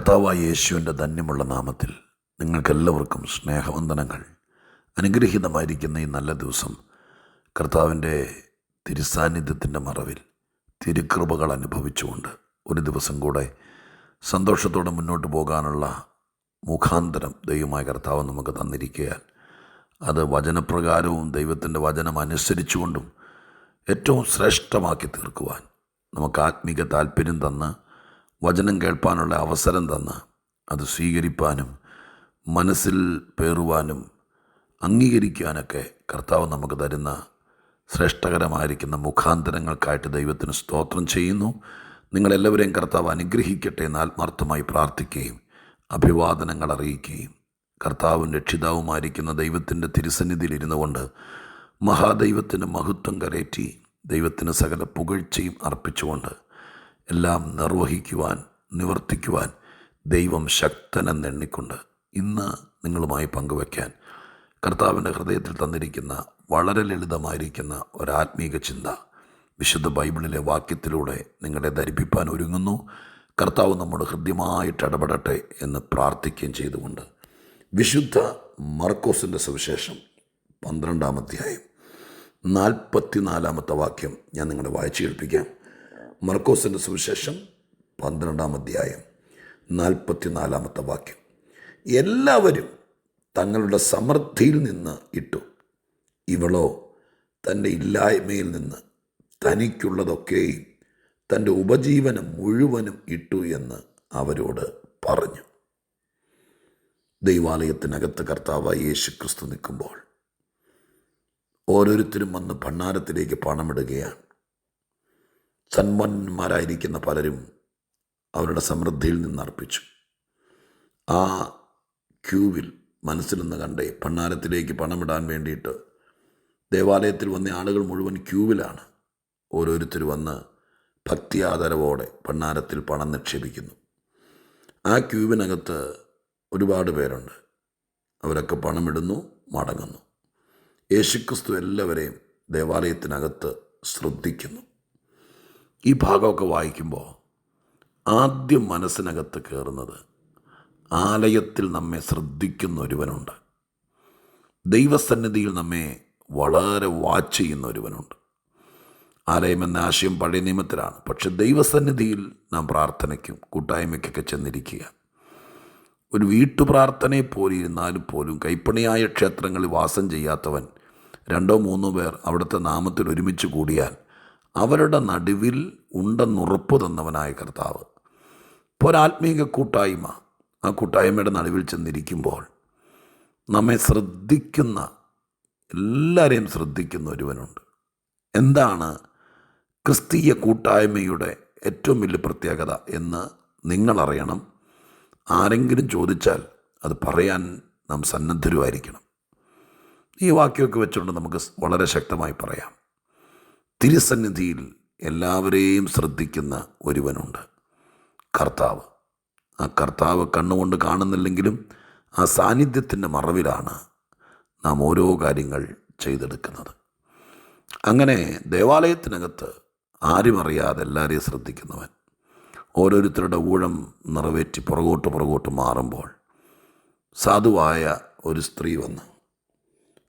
കർത്താവായ യേശുവിന്റെ ധന്യമുള്ള നാമത്തിൽ നിങ്ങൾക്കെല്ലാവർക്കും സ്നേഹവന്ദനങ്ങൾ. അനുഗ്രഹീതമായിരിക്കുന്ന ഈ നല്ല ദിവസം കർത്താവിന്റെ തിരുസാന്നിധ്യത്തിന്റെ മറവിൽ തിരുക്കൃപകൾ അനുഭവിച്ചുകൊണ്ട് ഒരു ദിവസം കൂടെ സന്തോഷത്തോടെ മുന്നോട്ട് പോകാനുള്ള മുഖാന്തരം ദൈവമായ കർത്താവ് നമുക്ക് തന്നിരിക്കുകയാൽ അത് വചനപ്രകാരവും ദൈവത്തിന്റെ വചനം അനുസരിച്ചുകൊണ്ടും ഏറ്റവും ശ്രേഷ്ഠമാക്കി തീർക്കുവാൻ നമുക്ക് ആത്മീക താല്പര്യം തന്ന് വചനം കേൾപ്പാനുള്ള അവസരം തന്ന് അത് സ്വീകരിപ്പാനും മനസ്സിൽ പേറുവാനും അംഗീകരിക്കാനൊക്കെ കർത്താവ് നമുക്ക് തരുന്ന ശ്രേഷ്ഠകരമായിരിക്കുന്ന മുഖാന്തരങ്ങൾക്കായിട്ട് ദൈവത്തിന് സ്തോത്രം ചെയ്യുന്നു. നിങ്ങളെല്ലാവരെയും കർത്താവ് അനുഗ്രഹിക്കട്ടെ എന്ന് ആത്മാർത്ഥമായി പ്രാർത്ഥിക്കുകയും അഭിവാദനങ്ങൾ അറിയിക്കുകയും കർത്താവും രക്ഷിതാവുമായിരിക്കുന്ന ദൈവത്തിന്റെ തിരുസന്നിധിയിൽ ഇരുന്നു കൊണ്ട് മഹാദൈവത്തിന് മഹത്വം കരേറ്റി ദൈവത്തിന് സകല പുകഴ്ചയും അർപ്പിച്ചുകൊണ്ട് എല്ലാം നിർവഹിക്കുവാൻ നിവർത്തിക്കുവാൻ ദൈവം ശക്തനെന്നെണ്ണിക്കൊണ്ട് ഇന്ന് നിങ്ങളുമായി പങ്കുവയ്ക്കാൻ കർത്താവിന്റെ ഹൃദയത്തിൽ തന്നിരിക്കുന്ന വളരെ ലളിതമായിരിക്കുന്ന ഒരാത്മീക ചിന്ത വിശുദ്ധ ബൈബിളിലെ വാക്യത്തിലൂടെ നിങ്ങളെ ധരിപ്പിപ്പാൻ ഒരുങ്ങുന്നു. കർത്താവ് നമ്മുടെ ഹൃദ്യമായിട്ട് ഇടപെടട്ടെ എന്ന് പ്രാർത്ഥിക്കുകയും ചെയ്തുകൊണ്ട് വിശുദ്ധ മർക്കോസിന്റെ സുവിശേഷം പന്ത്രണ്ടാം അധ്യായം നാൽപ്പത്തിനാലാമത്തെ വാക്യം ഞാൻ നിങ്ങളെ വായിച്ചു കേൾപ്പിക്കാം. മർക്കോസിന്റെ സുവിശേഷം പന്ത്രണ്ടാം അധ്യായം നാൽപ്പത്തിനാലാമത്തെ വാക്യം. എല്ലാവരും തങ്ങളുടെ സമൃദ്ധിയിൽ നിന്ന് ഇട്ടു. ഇവളോ തന്റെ ഇല്ലായ്മയിൽ നിന്ന് തനിക്കുള്ളതൊക്കെയും തന്റെ ഉപജീവനം മുഴുവനും ഇട്ടു എന്ന് അവരോട് പറഞ്ഞു. ദൈവാലയത്തിനകത്ത് കർത്താവ് യേശു ക്രിസ്തു നിൽക്കുമ്പോൾ ഓരോരുത്തരും വന്ന് ഭണ്ണാരത്തിലേക്ക് പണമിടുകയാണ്. സന്മന്മാരായിരിക്കുന്ന പലരും അവരുടെ സമൃദ്ധിയിൽ നിന്ന് അർപ്പിച്ചു ആ ക്യൂവിൽ മനസ്സിൽ നിന്ന് കണ്ടേ ഭണ്ണാരത്തിലേക്ക് പണമിടാൻ വേണ്ടിയിട്ട് ദേവാലയത്തിൽ വന്ന ആളുകൾ മുഴുവൻ ക്യൂവിലാണ്. ഓരോരുത്തർ വന്ന് ഭക്തിയാദരവോടെ ഭണ്ണാരത്തിൽ പണം നിക്ഷേപിക്കുന്നു. ആ ക്യൂവിനകത്ത് ഒരുപാട് പേരുണ്ട്. അവരൊക്കെ പണമിടുന്നു മടങ്ങുന്നു. യേശുക്രിസ്തു എല്ലാവരെയും ദേവാലയത്തിനകത്ത് ശ്രദ്ധിക്കുന്നു. ഈ ഭാഗമൊക്കെ വായിക്കുമ്പോൾ ആദ്യം മനസ്സിനകത്ത് കയറുന്നത് ആലയത്തിൽ നമ്മെ ശ്രദ്ധിക്കുന്ന ഒരുവനുണ്ട്. ദൈവസന്നിധിയിൽ നമ്മെ വളരെ വാച്ച് ചെയ്യുന്ന ഒരുവനുണ്ട്. ആലയം എന്ന ആശയം പഴയ നിയമത്തിലാണ്. പക്ഷെ ദൈവസന്നിധിയിൽ നാം പ്രാർത്ഥനയ്ക്കും കൂട്ടായ്മയ്ക്കൊക്കെ ചെന്നിരിക്കുക. ഒരു വീട്ടുപ്രാർത്ഥനയെ പോലെ ഇരുന്നാലും പോലും കൈപ്പണിയായ ക്ഷേത്രങ്ങളിൽ വാസം ചെയ്യാത്തവൻ രണ്ടോ മൂന്നോ പേർ അവിടുത്തെ നാമത്തിൽ ഒരുമിച്ച് കൂടിയാൽ അവരുടെ നടുവിൽ ഉണ്ടെന്നുറപ്പ് തന്നവനായ കർത്താവ്. ഇപ്പോൾ ഒരാത്മീക കൂട്ടായ്മ. ആ കൂട്ടായ്മയുടെ നടുവിൽ ചെന്നിരിക്കുമ്പോൾ നമ്മെ ശ്രദ്ധിക്കുന്ന എല്ലാവരെയും ശ്രദ്ധിക്കുന്ന ഒരുവനുണ്ട്. എന്താണ് ക്രിസ്തീയ കൂട്ടായ്മയുടെ ഏറ്റവും വലിയ പ്രത്യേകത എന്ന് നിങ്ങളറിയണം ആരെങ്കിലും ചോദിച്ചാൽ അത് പറയാൻ നാം സന്നദ്ധരുമായിരിക്കണം. ഈ വാക്യമൊക്കെ വെച്ചുകൊണ്ട് നമുക്ക് വളരെ ശക്തമായി പറയാം. തിരുസന്നിധിയിൽ എല്ലാവരെയും ശ്രദ്ധിക്കുന്ന ഒരുവനുണ്ട്. കർത്താവ്. ആ കർത്താവ് കണ്ണുകൊണ്ട് കാണുന്നില്ലെങ്കിലും ആ സാന്നിധ്യത്തിന്റെ മറവിലാണ് നാം ഓരോ കാര്യങ്ങൾ ചെയ്തെടുക്കുന്നത്. അങ്ങനെ ദേവാലയത്തിനകത്ത് ആരും അറിയാതെ എല്ലാവരെയും ശ്രദ്ധിക്കുന്നവൻ ഓരോരുത്തരുടെ ഊഴം നിറവേറ്റി പുറകോട്ട് പുറകോട്ട് മാറുമ്പോൾ സാധുവായ ഒരു സ്ത്രീ വന്ന്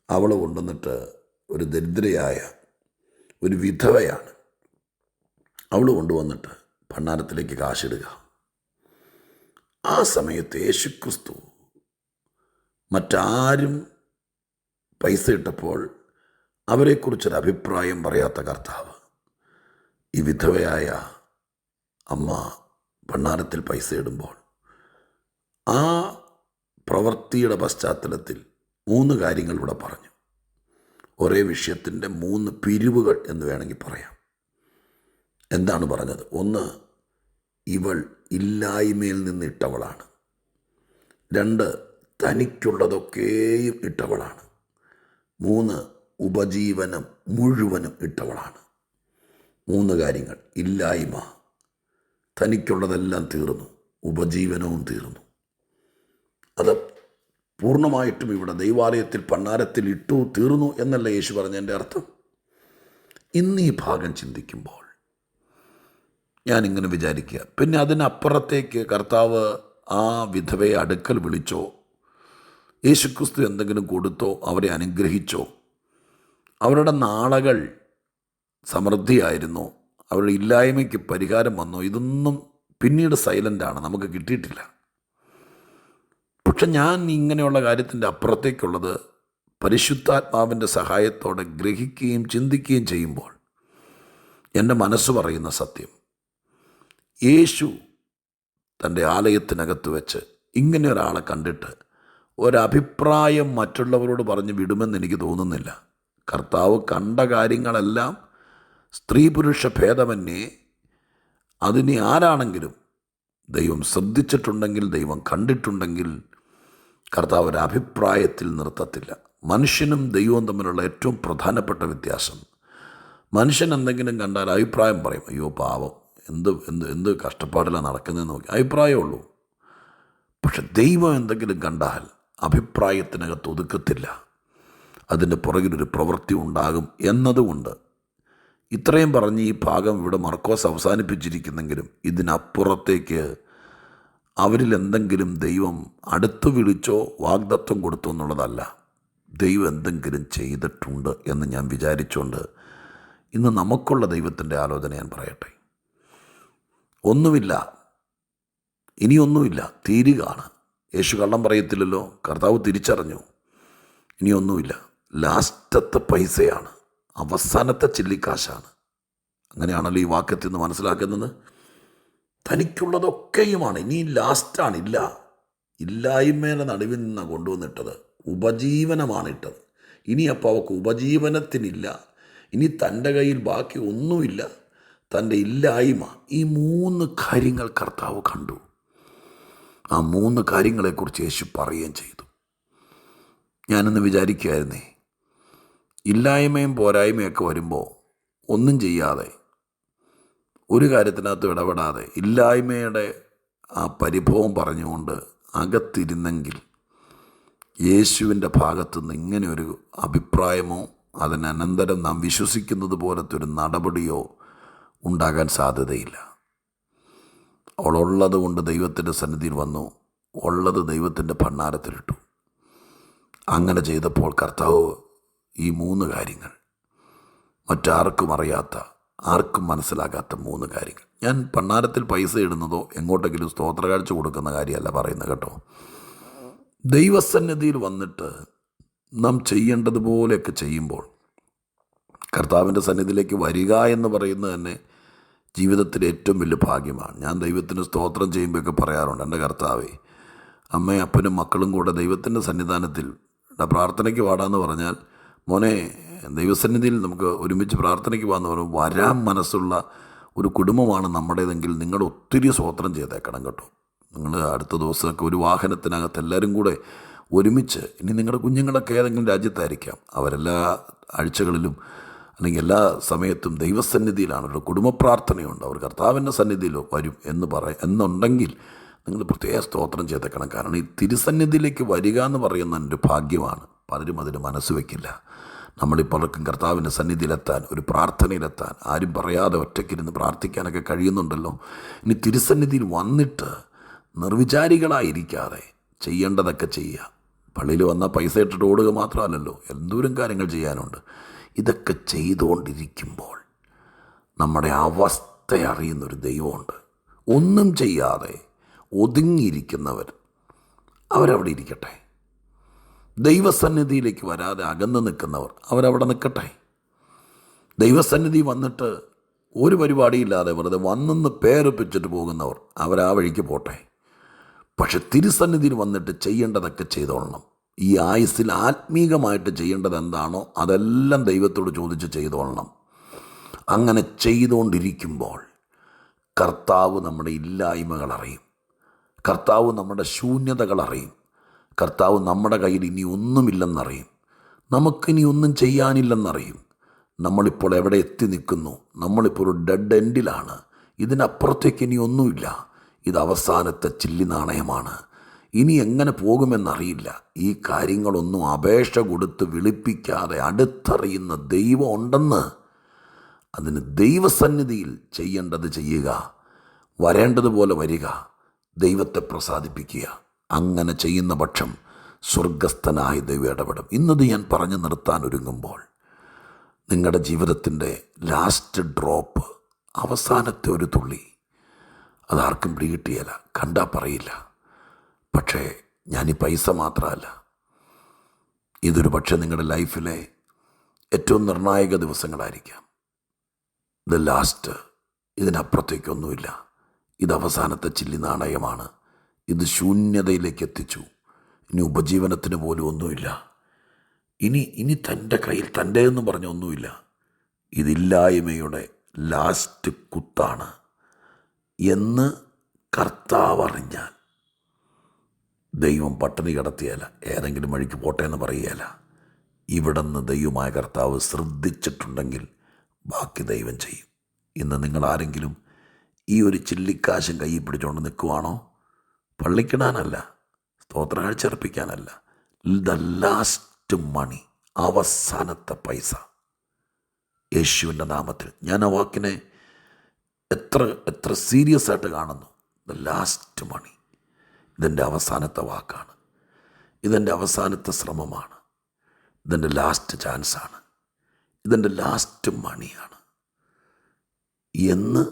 അവൾ കൊണ്ടുവന്നിട്ട് ഒരു ദരിദ്രയായ ഒരു വിധവയാണ്. അവൾ കൊണ്ടുവന്നിട്ട് ഭണ്ണാരത്തിലേക്ക് കാശിടുക. ആ സമയത്ത് യേശുക്രിസ്തു മറ്റാരും പൈസ ഇട്ടപ്പോൾ അവരെക്കുറിച്ചൊരു അഭിപ്രായം പറയാത്ത കർത്താവ് ഈ വിധവയായ അമ്മ ഭണ്ണാരത്തിൽ പൈസ ഇടുമ്പോൾ ആ പ്രവൃത്തിയുടെ പശ്ചാത്തലത്തിൽ മൂന്ന് കാര്യങ്ങൾ ഇവിടെ പറഞ്ഞു. ഒരേ വിഷയത്തിന്റെ മൂന്ന് പിരിവുകൾ എന്ന് വേണമെങ്കിൽ പറയാം. എന്താണ് പറഞ്ഞത്? ഒന്ന് ഇവൾ ഇല്ലായ്മയിൽ നിന്ന് ഇട്ടവളാണ്. രണ്ട് തനിക്കുള്ളതൊക്കെയും ഇട്ടവളാണ്. മൂന്ന് ഉപജീവനം മുഴുവനും ഇട്ടവളാണ്. മൂന്ന് കാര്യങ്ങൾ. ഇല്ലായ്മ. തനിക്കുള്ളതെല്ലാം തീർന്നു. ഉപജീവനവും തീർന്നു. അത് പൂർണമായിട്ടും ഇവിടെ ദൈവാലയത്തിൽ പണ്ണാരത്തിൽ ഇട്ടു തീർന്നു എന്നല്ല യേശു പറഞ്ഞതിന്റെ അർത്ഥം. ഇന്ന് ഈ ഭാഗം ചിന്തിക്കുമ്പോൾ ഞാനിങ്ങനെ വിചാരിക്കുക പിന്നെ അതിനപ്പുറത്തേക്ക് കർത്താവ് ആ വിധവയെ അടുക്കൽ വിളിച്ചോ യേശുക്രിസ്തു എന്തെങ്കിലും കൊടുത്തോ അവരെ അനുഗ്രഹിച്ചോ അവരുടെ നാളകൾ സമൃദ്ധിയായിരുന്നു അവരുടെ ഇല്ലായ്മയ്ക്ക് പരിഹാരം വന്നോ ഇതൊന്നും പിന്നീട് സൈലന്റാണ് നമുക്ക് കിട്ടിയിട്ടില്ല. പക്ഷെ ഞാൻ ഇങ്ങനെയുള്ള കാര്യത്തിന്റെ അപ്പുറത്തേക്കുള്ളത് പരിശുദ്ധാത്മാവിന്റെ സഹായത്തോടെ ഗ്രഹിക്കുകയും ചിന്തിക്കുകയും ചെയ്യുമ്പോൾ എന്റെ മനസ്സ് പറയുന്ന സത്യം. യേശു തന്റെ ആലയത്തിനകത്ത് വെച്ച് ഇങ്ങനെ ഒരാളെ കണ്ടിട്ട് ഒരഭിപ്രായം മറ്റുള്ളവരോട് പറഞ്ഞ് വിടുമെന്ന് എനിക്ക് തോന്നുന്നില്ല. കർത്താവ് കണ്ട കാര്യങ്ങളെല്ലാം സ്ത്രീ പുരുഷ ഭേദമന്യേ അതിനെ ആരാണെങ്കിലും ദൈവം ശ്രദ്ധിച്ചിട്ടുണ്ടെങ്കിൽ ദൈവം കണ്ടിട്ടുണ്ടെങ്കിൽ കർത്താവ് ഒരു അഭിപ്രായത്തിൽ നിർത്തത്തില്ല. മനുഷ്യനും ദൈവവും തമ്മിലുള്ള ഏറ്റവും പ്രധാനപ്പെട്ട വ്യത്യാസം. മനുഷ്യൻ എന്തെങ്കിലും കണ്ടാൽ അഭിപ്രായം പറയും. അയ്യോ പാവം. എന്ത് എന്ത് എന്ത് കഷ്ടപ്പാടിലാണ് നടക്കുന്നതെന്ന് നോക്കി. അഭിപ്രായമുള്ളൂ പക്ഷെ ദൈവം എന്തെങ്കിലും കണ്ടാൽ അഭിപ്രായത്തിനകത്ത് ഒതുക്കത്തില്ല. അതിന്റെ പുറകിലൊരു പ്രവൃത്തി ഉണ്ടാകും എന്നതുകൊണ്ട് ഇത്രയും പറഞ്ഞ് ഈ ഭാഗം ഇവിടെ മർക്കോസ് അവസാനിപ്പിച്ചിരിക്കുന്നെങ്കിലും ഇതിനപ്പുറത്തേക്ക് അവരിൽ എന്തെങ്കിലും ദൈവം അടുത്തു വിളിച്ചോ വാഗ്ദത്വം കൊടുത്തോ എന്നുള്ളതല്ല. ദൈവം എന്തെങ്കിലും ചെയ്തിട്ടുണ്ട് എന്ന് ഞാൻ വിചാരിച്ചുകൊണ്ട് ഇന്ന് നമുക്കുള്ള ദൈവത്തിന്റെ ആലോചന ഞാൻ പറയട്ടെ. ഒന്നുമില്ല. ഇനിയൊന്നുമില്ല. തീരുകയാണ്. യേശു കള്ളം പറയത്തില്ലല്ലോ. കർത്താവ് തിരിച്ചറിഞ്ഞു. ഇനിയൊന്നുമില്ല. ലാസ്റ്റത്തെ പൈസയാണ്. അവസാനത്തെ ചില്ലിക്കാശാണ്. അങ്ങനെയാണല്ലോ ഈ വാക്യത്തിൽ നിന്ന് മനസ്സിലാക്കുന്നത്. തനിക്കുള്ളതൊക്കെയുമാണ്. ഇനി ലാസ്റ്റാണ് ഇല്ല. ഇല്ലായ്മേനെ നടുവിൽ നിന്നാണ് കൊണ്ടുവന്നിട്ടത്. ഉപജീവനമാണ് ഇട്ടത് ഇനി അപ്പോൾ അവൾക്ക് ഉപജീവനത്തിനില്ല. ഇനി തന്റെ കയ്യിൽ ബാക്കി ഒന്നുമില്ല. തന്റെ ഇല്ലായ്മ ഈ മൂന്ന് കാര്യങ്ങൾ കർത്താവ് കണ്ടു. ആ മൂന്ന് കാര്യങ്ങളെക്കുറിച്ച് യേശു പറയുകയും ചെയ്തു. ഞാനൊന്ന് വിചാരിക്കുമായിരുന്നേ ഇല്ലായ്മയും പോരായ്മയൊക്കെ വരുമ്പോൾ ഒന്നും ചെയ്യാതെ ഒരു കാര്യത്തിനകത്ത് ഇടപെടാതെ ഇല്ലായ്മയുടെ ആ പരിഭവം പറഞ്ഞുകൊണ്ട് അകത്തിരുന്നെങ്കിൽ യേശുവിന്റെ ഭാഗത്തുനിന്ന് ഇങ്ങനെ ഒരു അഭിപ്രായമോ അതിനനന്തരം നാം വിശ്വസിക്കുന്നത് പോലത്തെ ഒരു നടപടിയോ ഉണ്ടാകാൻ സാധ്യതയില്ല. അവളുള്ളത് കൊണ്ട് ദൈവത്തിന്റെ സന്നിധിയിൽ വന്നു ഉള്ളത് ദൈവത്തിന്റെ ഭണ്ണാരത്തിലിട്ടു അങ്ങനെ ചെയ്തപ്പോൾ കർത്താവ് ഈ മൂന്ന് കാര്യങ്ങൾ മറ്റാർക്കും അറിയാത്ത ആർക്കും മനസ്സിലാകാത്ത മൂന്ന് കാര്യങ്ങൾ. ഞാൻ പണ്ണാരത്തിൽ പൈസ ഇടുന്നതോ എങ്ങോട്ടെങ്കിലും സ്തോത്രകാഴ്ച കൊടുക്കുന്ന കാര്യമല്ല പറയുന്നത് കേട്ടോ. ദൈവസന്നിധിയിൽ വന്നിട്ട് നാം ചെയ്യേണ്ടതുപോലെയൊക്കെ ചെയ്യുമ്പോൾ കർത്താവിന്റെ സന്നിധിയിലേക്ക് വരിക എന്ന് പറയുന്നത് തന്നെ ജീവിതത്തിലെ ഏറ്റവും വലിയ ഭാഗ്യമാണ്. ഞാൻ ദൈവത്തിന് സ്തോത്രം ചെയ്യുമ്പോഴൊക്കെ പറയാറുണ്ട് എന്റെ കർത്താവേ അമ്മയും അപ്പനും മക്കളും കൂടെ ദൈവത്തിന്റെ സന്നിധാനത്തിൽ "എടാ, പ്രാർത്ഥനയ്ക്ക് പാടാന്ന് പറഞ്ഞാൽ മോനെ ദൈവസന്നിധിയിൽ നമുക്ക് ഒരുമിച്ച് പ്രാർത്ഥനയ്ക്ക് പോകാന്ന് പറയുമ്പോൾ വരാൻ മനസ്സുള്ള ഒരു കുടുംബമാണ് നമ്മുടേതെങ്കിൽ നിങ്ങൾ ഒത്തിരി സ്വോത്രം ചെയ്തേക്കണം കേട്ടോ. നിങ്ങൾ അടുത്ത ദിവസമൊക്കെ ഒരു വാഹനത്തിനകത്ത് എല്ലാവരും കൂടെ ഒരുമിച്ച് ഇനി നിങ്ങളുടെ കുഞ്ഞുങ്ങളൊക്കെ ഏതെങ്കിലും രാജ്യത്തായിരിക്കാം. അവരെല്ലാ ആഴ്ചകളിലും അല്ലെങ്കിൽ എല്ലാ സമയത്തും ദൈവസന്നിധിയിലാണ്. ഒരു കുടുംബ പ്രാർത്ഥനയുണ്ട്. അവർ കർത്താവിന്റെ സന്നിധിയിൽ വരും എന്ന് പറ എന്നുണ്ടെങ്കിൽ നിങ്ങൾ പ്രത്യേക സ്തോത്രം ചെയ്തേക്കണം. കാരണം ഈ തിരുസന്നിധിയിലേക്ക് വരിക എന്ന് പറയുന്ന ഒരു ഭാഗ്യമാണ്. പലരും അതിന് മനസ്സ് വയ്ക്കില്ല നമ്മളീ പലർക്കും കർത്താവിന്റെ സന്നിധിയിലെത്താൻ ഒരു പ്രാർത്ഥനയിലെത്താൻ ആരും പറയാതെ ഒറ്റയ്ക്കിരുന്ന് പ്രാർത്ഥിക്കാനൊക്കെ കഴിയുന്നുണ്ടല്ലോ. ഇനി തിരുസന്നിധിയിൽ വന്നിട്ട് നിർവിചാരികളായിരിക്കാതെ ചെയ്യേണ്ടതൊക്കെ ചെയ്യുക. പള്ളിയിൽ വന്നാൽ പൈസ ഇട്ടിട്ട് ഓടുക മാത്രമല്ലല്ലോ എന്തോരം കാര്യങ്ങൾ ചെയ്യാനുണ്ട്. ഇതൊക്കെ ചെയ്തുകൊണ്ടിരിക്കുമ്പോൾ നമ്മുടെ അവസ്ഥ അറിയുന്നൊരു ദൈവമുണ്ട്. ഒന്നും ചെയ്യാതെ ഒതുങ്ങിയിരിക്കുന്നവർ അവരവിടെ ഇരിക്കട്ടെ. ദൈവസന്നിധിയിലേക്ക് വരാതെ അകന്ന് നിൽക്കുന്നവർ അവരവിടെ നിൽക്കട്ടെ. ദൈവസന്നിധി വന്നിട്ട് ഒരു പരിപാടിയില്ലാതെ വെറുതെ വന്നെന്ന് പേരൊപ്പിച്ചിട്ട് പോകുന്നവർ അവരാ വഴിക്ക് പോട്ടെ. പക്ഷെ തിരുസന്നിധിയിൽ വന്നിട്ട് ചെയ്യേണ്ടതൊക്കെ ചെയ്തോളണം. ഈ ആയുസ്സിൽ ആത്മീകമായിട്ട് ചെയ്യേണ്ടത് എന്താണോ അതെല്ലാം ദൈവത്തോട് ചോദിച്ച് ചെയ്തോളണം. അങ്ങനെ ചെയ്തുകൊണ്ടിരിക്കുമ്പോൾ കർത്താവ് നമ്മുടെ ഇല്ലായ്മകൾ അറിയും കർത്താവ് നമ്മുടെ ശൂന്യതകൾ അറിയും കർത്താവ് നമ്മുടെ കയ്യിൽ ഇനി ഒന്നുമില്ലെന്നറിയും. നമുക്കിനി ഒന്നും ചെയ്യാനില്ലെന്നറിയും. നമ്മളിപ്പോൾ എവിടെ എത്തി നിൽക്കുന്നു? നമ്മളിപ്പോൾ ഒരു ഡെഡ് എൻഡിലാണ് ഇതിനപ്പുറത്തേക്ക് ഇനി ഒന്നുമില്ല. ഇത് അവസാനത്തെ ചില്ലി നാണയമാണ്. ഇനി എങ്ങനെ പോകുമെന്നറിയില്ല. ഈ കാര്യങ്ങളൊന്നും അപേക്ഷ കൊടുത്ത് വിളിപ്പിക്കാതെ അടുത്തറിയുന്ന ദൈവം ഉണ്ടെന്ന് അതിന് ദൈവസന്നിധിയിൽ ചെയ്യേണ്ടത് ചെയ്യുക. വരേണ്ടതുപോലെ വരിക. ദൈവത്തെ പ്രസാദിപ്പിക്കുക. അങ്ങനെ ചെയ്യുന്ന പക്ഷം സ്വർഗസ്ഥനായ ദൈവം ഇടപെടും. ഇന്നത് ഞാൻ പറഞ്ഞു നിർത്താൻ ഒരുങ്ങുമ്പോൾ നിങ്ങളുടെ ജീവിതത്തിന്റെ ലാസ്റ്റ് ഡ്രോപ്പ് അവസാനത്തെ ഒരു തുള്ളി അതാർക്കും പിടികിട്ടിയല്ല കണ്ടാൽ പറയില്ല. പക്ഷേ ഞാൻ ഈ പൈസ മാത്രമല്ല. ഇതൊരു പക്ഷേ നിങ്ങളുടെ ലൈഫിലെ ഏറ്റവും നിർണായക ദിവസങ്ങളായിരിക്കാം. ഇത് ലാസ്റ്റ് ഇതിനപ്പുറത്തേക്കൊന്നുമില്ല ഇത് അവസാനത്തെ ചില്ലി നാണയമാണ്. ഇത് ശൂന്യതയിലേക്ക് എത്തിച്ചു. ഇനി ഉപജീവനത്തിന് പോലും ഒന്നുമില്ല. ഇനി ഇനി തന്റെ കയ്യിൽ തന്റെ എന്ന് പറഞ്ഞ ഒന്നുമില്ല. ഇതില്ലായ്മയുടെ ലാസ്റ്റ് കുത്താണ് എന്ന് കർത്താവ് അറിഞ്ഞാൽ. ദൈവം പട്ടിണി കിടത്തിയല്ല ഏതെങ്കിലും വഴിക്ക് പോട്ടെ എന്ന് പറയുകയല്ല ഇവിടുന്ന് ദൈവമായ കർത്താവ് ശ്രദ്ധിച്ചിട്ടുണ്ടെങ്കിൽ ബാക്കി ദൈവം ചെയ്യും. ഇന്ന് നിങ്ങൾ ആരെങ്കിലും ഈ ഒരു ചില്ലിക്കാശും കയ്യിൽ പിടിച്ചുകൊണ്ട് നിൽക്കുവാണോ? പള്ളിക്കിടാനല്ല സ്തോത്രാഴ്ച അർപ്പിക്കാനല്ല ദ ലാസ്റ്റ് മണി അവസാനത്തെ പൈസ. യേശുവിന്റെ നാമത്തിൽ ഞാൻ ആ വാക്കിനെ എത്ര എത്ര സീരിയസ് ആയിട്ട് കാണുന്നു. The last money. ഇതെന്റെ അവസാനത്തെ വാക്കാണ്. ഇതെന്റെ അവസാനത്തെ ശ്രമമാണ്. ഇതെന്റെ ലാസ്റ്റ് ചാൻസാണ്. ഇതെന്റെ ലാസ്റ്റ് മണിയാണ്. എന്ന്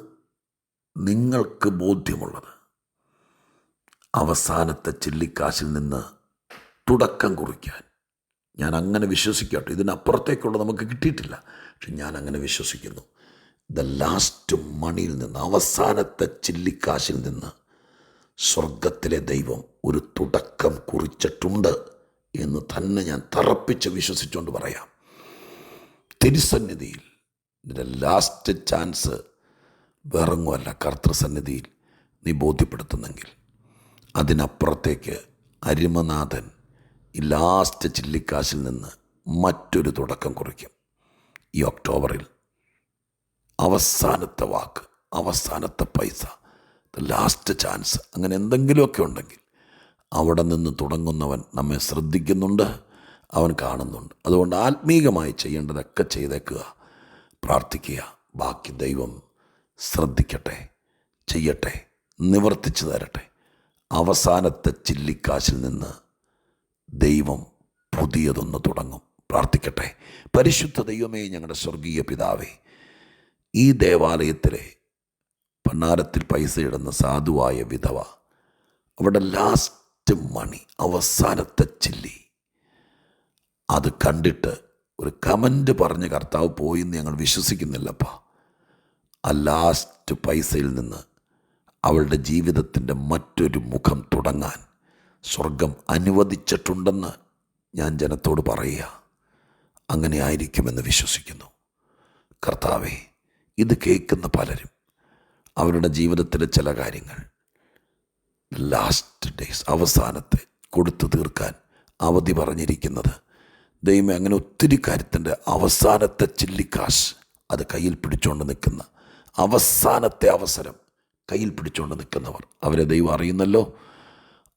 നിങ്ങൾക്ക് ബോധ്യമുള്ളത്. അവസാനത്തെ ചില്ലിക്കാശിൽ നിന്ന് തുടക്കം കുറിക്കാൻ. ഞാൻ അങ്ങനെ വിശ്വസിക്കട്ടെ. ഇതിനപ്പുറത്തേക്കുള്ള നമുക്ക് കിട്ടിയിട്ടില്ല. പക്ഷെ ഞാൻ അങ്ങനെ വിശ്വസിക്കുന്നു. ദ ലാസ്റ്റ് മണിയിൽ നിന്ന് അവസാനത്തെ ചില്ലിക്കാശിൽ നിന്ന് സ്വർഗത്തിലെ ദൈവം ഒരു തുടക്കം കുറിച്ചിട്ടുണ്ട് എന്ന് തന്നെ ഞാൻ തറപ്പിച്ച് വിശ്വസിച്ചുകൊണ്ട് പറയാം. തിരുസന്നിധിയിൽ ഇതിന്റെ ലാസ്റ്റ് ചാൻസ് വേറെങ്ങുമല്ല കർത്തൃസന്നിധിയിൽ നീ ബോധ്യപ്പെടുത്തുന്നെങ്കിൽ അതിനപ്പുറത്തേക്ക് അരിമനാഥൻ ഈ ലാസ്റ്റ് ചില്ലിക്കാശിൽ നിന്ന് മറ്റൊരു തുടക്കം കുറിക്കും. ഈ ഒക്ടോബറിൽ അവസാനത്തെ വാക്ക് അവസാനത്തെ പൈസ ദ ലാസ്റ്റ് ചാൻസ് അങ്ങനെ എന്തെങ്കിലുമൊക്കെ ഉണ്ടെങ്കിൽ അവിടെ നിന്ന് തുടങ്ങുന്നവൻ നമ്മെ ശ്രദ്ധിക്കുന്നുണ്ട് അവൻ കാണുന്നുണ്ട്. അതുകൊണ്ട് ആത്മീകമായി ചെയ്യേണ്ടതൊക്കെ ചെയ്തേക്കുക പ്രാർത്ഥിക്കുക ബാക്കി ദൈവം ശ്രദ്ധിക്കട്ടെ ചെയ്യട്ടെ നിവർത്തിച്ചു തരട്ടെ. അവസാനത്തെ ചില്ലിക്കാശിൽ നിന്ന് ദൈവം പുതിയതൊന്ന് തുടങ്ങും. പ്രാർത്ഥിക്കട്ടെ. പരിശുദ്ധ ദൈവമേ ഞങ്ങളുടെ സ്വർഗീയ പിതാവേ ഈ ദേവാലയത്തിലെ ഭണ്ണാരത്തിൽ പൈസ ഇടുന്ന സാധുവായ വിധവ അവിടെ ലാസ്റ്റ് മണി അവസാനത്തെ ചില്ലി അത് കണ്ടിട്ട് ഒരു കമന്റ് പറഞ്ഞ് കർത്താവ് പോയി എന്ന് ഞങ്ങൾ വിശ്വസിക്കുന്നില്ലപ്പാ. ആ ലാസ്റ്റ് പൈസയിൽ നിന്ന് അവളുടെ ജീവിതത്തിന്റെ മറ്റൊരു മുഖം തുടങ്ങാൻ സ്വർഗം അനുവദിച്ചിട്ടുണ്ടെന്ന് ഞാൻ ജനത്തോട് പറയുക. അങ്ങനെ ആയിരിക്കുമെന്ന് വിശ്വസിക്കുന്നു. കർത്താവെ ഇത് കേൾക്കുന്ന പലരും അവരുടെ ജീവിതത്തിലെ ചില കാര്യങ്ങൾ ലാസ്റ്റ് ഡേയ്സ് അവസാനത്തെ കൊടുത്തു തീർക്കാൻ അവധി പറഞ്ഞിരിക്കുന്നത്. ദൈവം അങ്ങനെ ഒത്തിരി കാര്യത്തിന്റെ അവസാനത്തെ ചില്ലിക്കാശ് അത് കയ്യിൽ പിടിച്ചുകൊണ്ട് നിൽക്കുന്ന അവസാനത്തെ അവസരം കയ്യിൽ പിടിച്ചുകൊണ്ട് നിൽക്കുന്നവർ. അവരെ ദൈവം അറിയുന്നല്ലോ.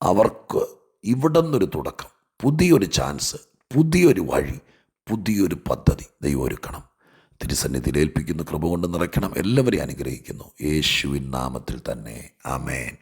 അവർക്ക് ഇവിടെ നിന്നൊരു തുടക്കം പുതിയൊരു ചാൻസ് പുതിയൊരു വഴി പുതിയൊരു പദ്ധതി ദൈവം ഒരുക്കണം. തിരുസന്നിധിയിൽ ഏൽപ്പിക്കുന്ന കൃപ കൊണ്ട് നിറയ്ക്കണം. എല്ലാവരെയും അനുഗ്രഹിക്കുന്നു. യേശുവിൻ നാമത്തിൽ തന്നെ. ആമേൻ.